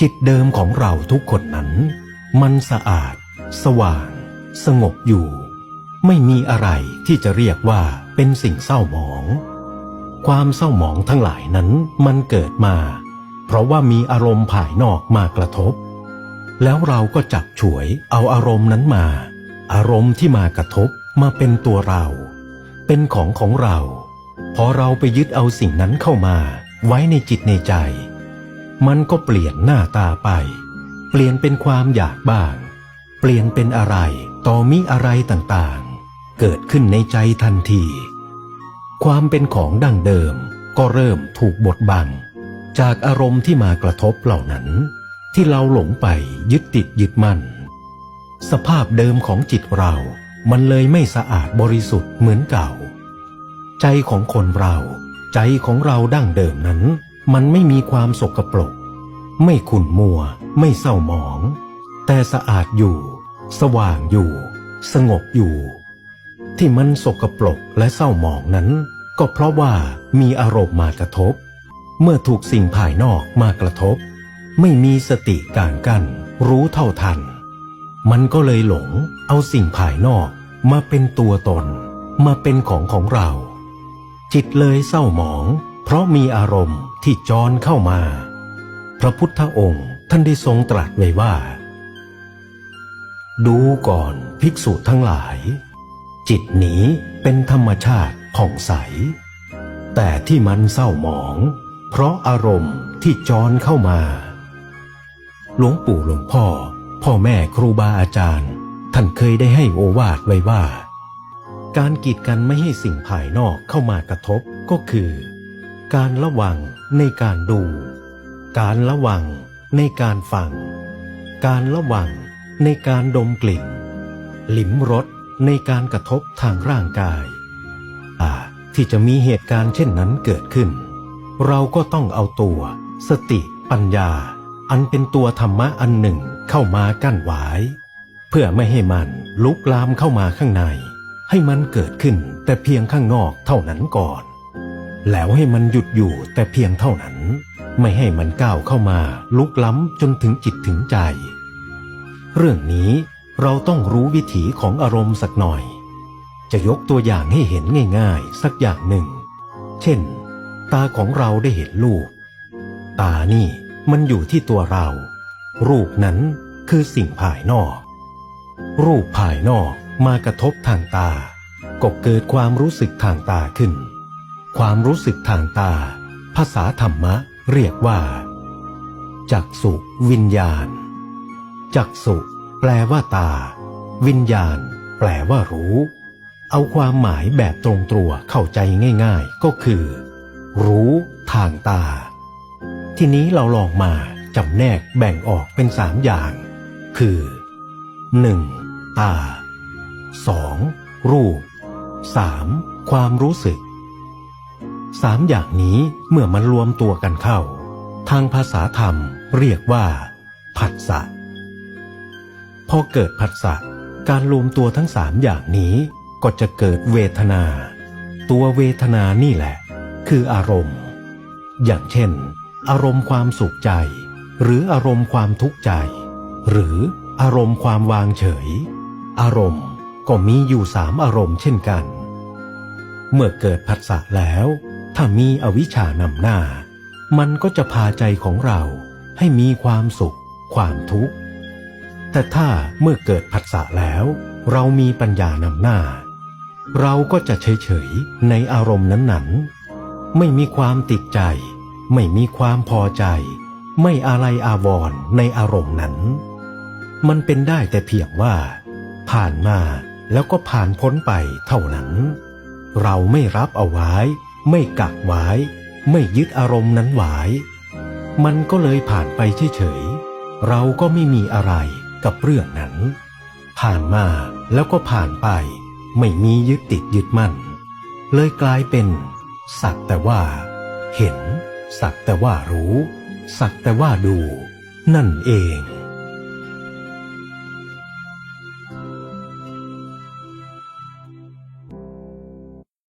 จิตเดิมของเราทุกคนนั้น มันสะอาด สว่าง สงบอยู่ ไม่มีอะไรที่จะเรียกว่าเป็นสิ่งเศร้าหมอง ความเศร้าหมองทั้งหลายนั้นมันเกิดมา เพราะว่ามีอารมณ์ภายนอกมากระทบ แล้วเราก็จับฉวยเอาอารมณ์นั้นมา อารมณ์ที่มากระทบมาเป็นตัวเรา เป็นของของเรา พอเราไปยึดเอาสิ่งนั้นเข้ามา ไว้ในจิตในใจ มันก็เปลี่ยนหน้าตาไป เปลี่ยนเป็นความอยากบ้าง เปลี่ยนเป็นอะไรต่อมิอะไรต่างๆ เกิดขึ้นในใจทันที ความเป็นของดั้งเดิมก็เริ่มถูกบดบัง จากอารมณ์ที่มากระทบเหล่านั้น ที่เราหลงไปยึดติดยึดมั่น สภาพเดิมของจิตเรา มันเลยไม่สะอาดบริสุทธิ์เหมือนเก่า ใจของคนเรา ใจของเราดั้งเดิมนั้น มันไม่มีความสกปรก ไม่ขุ่นมัว ไม่เศร้าหมอง แต่สะอาดอยู่ สว่างอยู่ สงบอยู่ ที่มันสกปรกและเศร้าหมองนั้น ก็เพราะว่ามีอารมณ์มากระทบ เมื่อถูกสิ่งภายนอกมากระทบ ไม่มีสติการกั้นรู้เท่าทัน มันก็เลยหลงเอาสิ่งภายนอกมาเป็นตัวตน มาเป็นของของเรา จิตเลยเศร้าหมอง เพราะมีอารมณ์ที่จรเข้ามา พระพุทธองค์ท่านได้ทรงตรัสไว้ว่า ดูก่อนภิกษุทั้งหลาย จิตนี้เป็นธรรมชาติผ่องใส แต่ที่มันเศร้าหมอง เพราะอารมณ์ที่จรเข้ามา หลวงปู่หลวงพ่อ พ่อแม่ครูบาอาจารย์ ท่านเคยได้ให้โอวาทไว้ว่า การกีดกันไม่ให้สิ่งภายนอกเข้ามากระทบก็คือ การระวังในการดู การระวังในการฟัง การระวังในการดมกลิ่นลิ้มรสในการกระทบทางร่างกายอาที่จะมีเหตุการณ์เช่นนั้นเกิดขึ้น เราก็ต้องเอาตัว สติปัญญา อันเป็นตัวธรรมะอันหนึ่งเข้ามากั้นไว้เพื่อไม่ให้มันลุกลามเข้ามาข้างใน ให้มันเกิดขึ้นแต่เพียงข้างนอกเท่านั้นก่อน แล้วให้มันหยุดอยู่แต่เพียงเท่านั้น ไม่ให้มันก้าวเข้ามาลุกล้ำจนถึงจิตถึงใจ เรื่องนี้เราต้องรู้วิถีของอารมณ์สักหน่อย จะยกตัวอย่างให้เห็นง่ายๆ สักอย่างหนึ่ง เช่น ตาของเราได้เห็นรูป ตานี่มันอยู่ที่ตัวเรา รูปนั้นคือสิ่งภายนอก รูปภายนอกมากระทบทางตา ก็เกิดความรู้สึกทางตาขึ้น ความรู้สึกทางตา ภาษาธรรมะเรียกว่า จักสุวิญญาณ จักสุแปลว่าตา วิญญาณ แปลว่ารู้ เอาความหมายแบบตรงตัวเข้าใจง่าย ๆ ก็คือ รู้ทางตา ทีนี้เราลองมาจำแนกแบ่งออกเป็นสามอย่าง คือ 1. ตา 2. รูป 3. ความรู้สึก สามอย่างนี้เมื่อมันรวมตัวกันเข้า ทางภาษาธรรมเรียกว่าผัสสะพอเกิดผัสสะการรวมตัวทั้งสามอย่างนี้ก็จะเกิดเวทนา ตัวเวทนานี่แหละ คืออารมณ์ อย่างเช่น อารมณ์ความสุขใจ หรืออารมณ์ความทุกข์ใจ หรืออารมณ์ความวางเฉย อารมณ์ก็มีอยู่สามอารมณ์เช่นกัน เมื่อเกิดผัสสะแล้ว ถ้ามีอวิชชานำหน้า มันก็จะพาใจของเราให้มีความสุข ความทุกข์ แต่ถ้าเมื่อเกิดผัสสะแล้ว เรามีปัญญานำหน้า เราก็จะเฉยๆในอารมณ์นั้นๆ ไม่มีความติดใจ ไม่มีความพอใจ ไม่อะไรอาวรณ์ในอารมณ์นั้น มันเป็นได้แต่เพียงว่า ผ่านมาแล้วก็ผ่านพ้นไปเท่านั้น เราไม่รับเอาไว้ ไม่กักไว้ไม่ยึดอารมณ์นั้นไว้มันก็เลยผ่านไปเฉยๆ เราก็ไม่มีอะไรกับเรื่องนั้น ผ่านมาแล้วก็ผ่านไป ไม่มียึดติดยึดมั่น เลยกลายเป็น สักแต่ว่า เห็น สักแต่ว่ารู้ สักแต่ว่าดู นั่นเอง